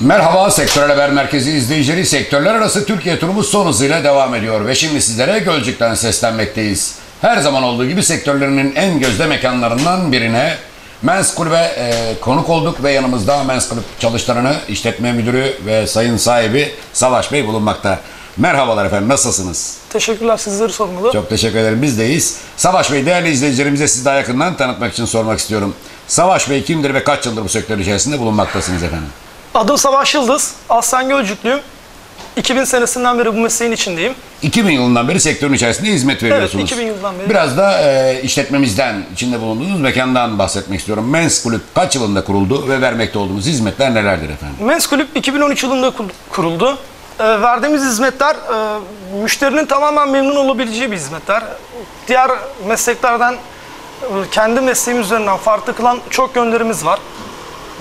Merhaba Sektörel Haber Merkezi izleyicileri sektörler arası Türkiye turumuz son hızıyla devam ediyor ve şimdi sizlere Gölcük'ten seslenmekteyiz. Her zaman olduğu gibi sektörlerinin en gözde mekanlarından birine Mens Kulübe e, konuk olduk ve yanımızda Mens Kulüp çalışanı, işletme müdürü ve sayın sahibi Savaş Bey bulunmakta. Merhabalar efendim nasılsınız? Teşekkürler sizleri sormalı. Çok teşekkür ederim biz deyiz. Savaş Bey değerli izleyicilerimize sizi daha yakından tanıtmak için sormak istiyorum. Savaş Bey kimdir ve kaç yıldır bu sektör içerisinde bulunmaktasınız efendim? Adım Savaş Yıldız. Aslen Gölcüklüyüm. 2000 senesinden beri bu mesleğin içindeyim. 2000 yılından beri sektörün içerisinde hizmet veriyorsunuz. 2000 yılından beri. Biraz da e, işletmemizden, içinde bulunduğunuz mekandan bahsetmek istiyorum. Mens Kulüp kaç yılında kuruldu ve vermekte olduğumuz hizmetler nelerdir efendim? Mens Kulüp 2013 yılında kur- kuruldu. Ee, verdiğimiz hizmetler e, müşterinin tamamen memnun olabileceği bir hizmetler. Diğer mesleklerden e, kendi mesleğimiz üzerinden farklı kılan çok yönlerimiz var.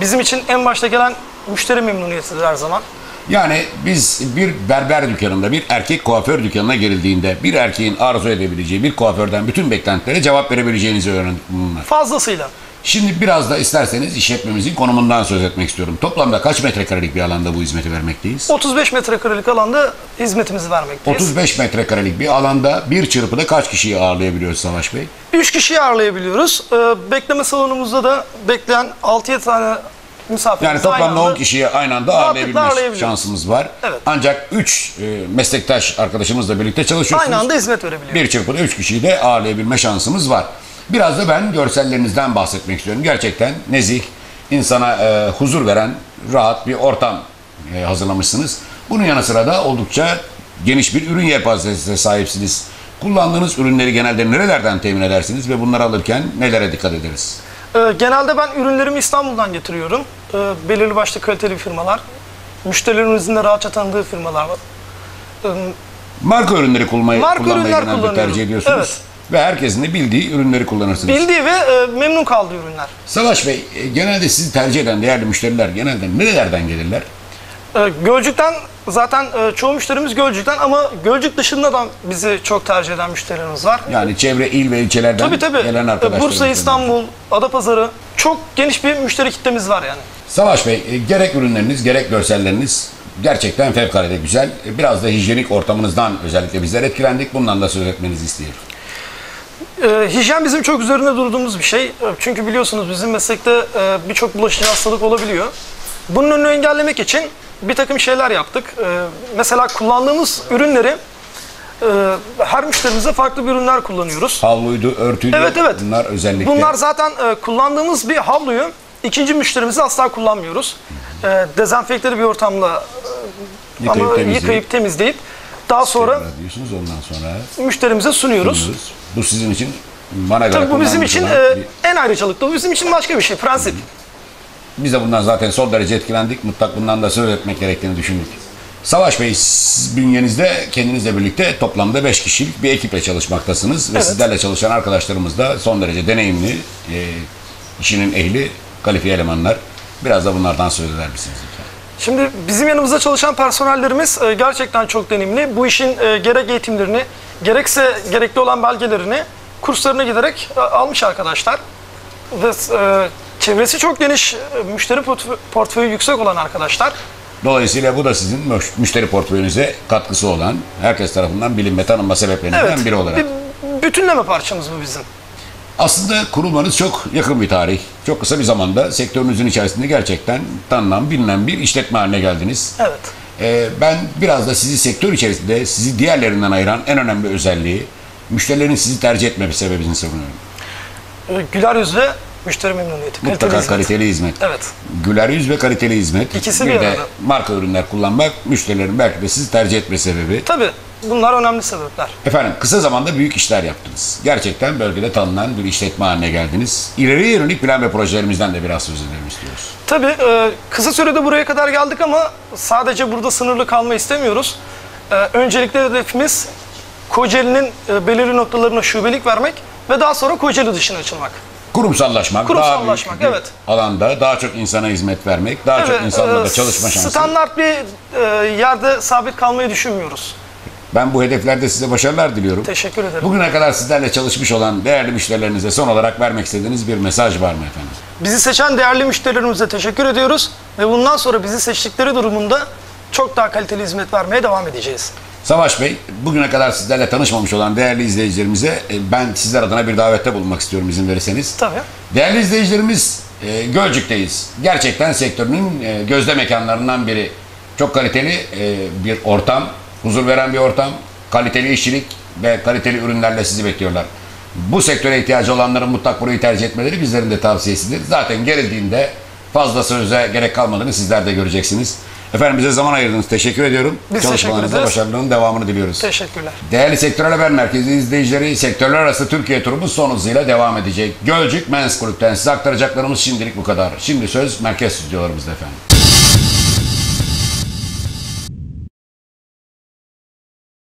Bizim için en başta gelen müşteri memnuniyetidir her zaman. Yani biz bir berber dükkanında, bir erkek kuaför dükkanına girildiğinde bir erkeğin arzu edebileceği bir kuaförden bütün beklentilere cevap verebileceğinizi öğrendik bunlar. Fazlasıyla. Şimdi biraz da isterseniz işletmemizin konumundan söz etmek istiyorum. Toplamda kaç metrekarelik bir alanda bu hizmeti vermekteyiz? 35 metrekarelik alanda hizmetimizi vermekteyiz. 35 metrekarelik bir alanda bir çırpıda kaç kişiyi ağırlayabiliyoruz Savaş Bey? 3 kişiyi ağırlayabiliyoruz. Ee, bekleme salonumuzda da bekleyen 6-7 tane misafirimiz Yani toplamda anda 10 kişiyi aynı anda ağırlayabilme şansımız var. Evet. Ancak 3 meslektaş arkadaşımızla birlikte çalışıyorsunuz. Aynı anda hizmet verebiliyoruz. Bir çırpıda 3 kişiyi de ağırlayabilme şansımız var. Biraz da ben görsellerinizden bahsetmek istiyorum. Gerçekten nezih, insana e, huzur veren, rahat bir ortam e, hazırlamışsınız. Bunun yanı sıra da oldukça geniş bir ürün yelpazesine sahipsiniz. Kullandığınız ürünleri genelde nerelerden temin edersiniz ve bunları alırken nelere dikkat ederiz? Ee, genelde ben ürünlerimi İstanbul'dan getiriyorum. Ee, belirli başlı kaliteli firmalar. Müşterilerimizin de rahatça tanıdığı firmalar var. Ee, Marka ürünleri kullanmayı, Marka kullanmayı ürünler genelde tercih ediyorsunuz. Evet. Ve herkesin de bildiği ürünleri kullanırsınız. bildiği ve e, memnun kaldığı ürünler. Savaş Bey, e, genelde sizi tercih eden değerli müşteriler genelde nerelerden gelirler? Ee, Gölcük'ten zaten e, çoğu müşterimiz Gölcük'ten ama Gölcük dışında da bizi çok tercih eden müşterilerimiz var. Yani çevre il ve ilçelerden Tabii tabii. gelen Ee, arkadaşlar. Bursa, İstanbul, Adapazarı çok geniş bir müşteri kitlemiz var yani. Savaş Bey, e, gerek ürünleriniz gerek görselleriniz gerçekten fevkalade güzel. E, Biraz da hijyenik ortamınızdan özellikle bizler etkilendik. Bundan da söz etmenizi istiyorum. Ee, hijyen bizim çok üzerinde durduğumuz bir şey. Çünkü biliyorsunuz bizim meslekte e, birçok bulaşıcı hastalık olabiliyor. Bunun önünü engellemek için bir takım şeyler yaptık. Ee, mesela kullandığımız ürünleri e, her müşterimize farklı bir ürünler kullanıyoruz. Havluydu, örtüydü. Evet evet. Bunlar özellikle. Bunlar zaten e, kullandığımız bir havluyu ikinci müşterimize asla kullanmıyoruz. E, dezenfekteli bir ortamla e, Yıkayıp ama temizleyip. yıkayıp temizleyip daha sonra diyorsunuz ondan sonra müşterimize sunuyoruz. sunuyoruz. Bu sizin için bana göre Tabii bu bizim için e, bir- en ayrıcalıklı. Bu bizim için başka bir şey. Prensip. Biz de bundan zaten son derece etkilendik. Mutlak bundan da söz etmek gerektiğini düşündük. Savaş Bey, siz bünyenizde kendinizle birlikte toplamda 5 kişilik bir ekiple çalışmaktasınız. Ve Evet. sizlerle çalışan arkadaşlarımız da son derece deneyimli, e, işinin ehli, kalifiye elemanlar. Biraz da bunlardan söz eder misiniz lütfen? Şimdi bizim yanımızda çalışan personellerimiz e, gerçekten çok deneyimli. Bu işin e, gerek eğitimlerini, gerekse gerekli olan belgelerini kurslarına giderek e, almış arkadaşlar. Ve çevresi çok geniş, e, müşteri portfö- portföyü yüksek olan arkadaşlar. Dolayısıyla bu da sizin müş- müşteri portföyünüze katkısı olan, herkes tarafından bilin ve tanınma sebeplerinden Evet, biri olarak. bir bütünleme parçamız bu bizim. Aslında kurulmanız çok yakın bir tarih. Çok kısa bir zamanda sektörünüzün içerisinde gerçekten tanınan, bilinen bir işletme haline geldiniz. Evet. Ee, ben biraz da sizi sektör içerisinde sizi diğerlerinden ayıran en önemli özelliği müşterilerin sizi tercih etme sebebini savunuyorum. E, güler yüz ve müşteri memnuniyeti. kaliteli Mutlaka hizmet. kaliteli hizmet. Evet. Güler yüz ve kaliteli hizmet. İkisi bir bir de arada. marka ürünler kullanmak müşterilerin belki de sizi tercih etme sebebi. Tabii bunlar önemli sebepler. Efendim kısa zamanda büyük işler yaptınız. Gerçekten bölgede tanınan bir işletme haline geldiniz. İleriye yönelik plan ve projelerimizden de biraz söz edelim istiyoruz. Tabii e, kısa sürede buraya kadar geldik ama sadece burada sınırlı kalmayı istemiyoruz. E, öncelikle hedefimiz Kocaeli'nin e, belirli noktalarına şubelik vermek ve daha sonra Kocaeli dışına açılmak. Kurumsallaşmak, Kurumsallaşmak, daha büyük bir evet. alanda daha çok insana hizmet vermek, daha çok insanlarla e, da çalışma şansı. Standart bir e, yerde sabit kalmayı düşünmüyoruz. Ben bu hedeflerde size başarılar diliyorum. Teşekkür ederim. Bugüne kadar sizlerle çalışmış olan değerli müşterilerinize son olarak vermek istediğiniz bir mesaj var mı efendim? Bizi seçen değerli müşterilerimize teşekkür ediyoruz. Ve bundan sonra bizi seçtikleri durumunda çok daha kaliteli hizmet vermeye devam edeceğiz. Savaş Bey, bugüne kadar sizlerle tanışmamış olan değerli izleyicilerimize e, ben sizler adına bir davette bulunmak istiyorum izin verirseniz. Tabii. Değerli izleyicilerimiz, e, Gölcük'teyiz. Gerçekten sektörünün e, gözde mekanlarından biri. Çok kaliteli bir ortam, huzur veren bir ortam, kaliteli işçilik ve kaliteli ürünlerle sizi bekliyorlar. Bu sektöre ihtiyacı olanların mutlak burayı tercih etmeleri bizlerin de tavsiyesidir. Zaten gerildiğinde fazla söze gerek kalmadığını sizler de göreceksiniz. Efendim bize zaman ayırdınız. Teşekkür ediyorum. Biz Çalışmalarınızda başarılarının devamını diliyoruz. Teşekkürler. Değerli Sektörel Haber Merkezi izleyicileri, sektörler arası Türkiye turumuz son hızıyla devam edecek. Gölcük Men's Kulüp'ten size aktaracaklarımız şimdilik bu kadar. Şimdi söz merkez stüdyolarımızda efendim.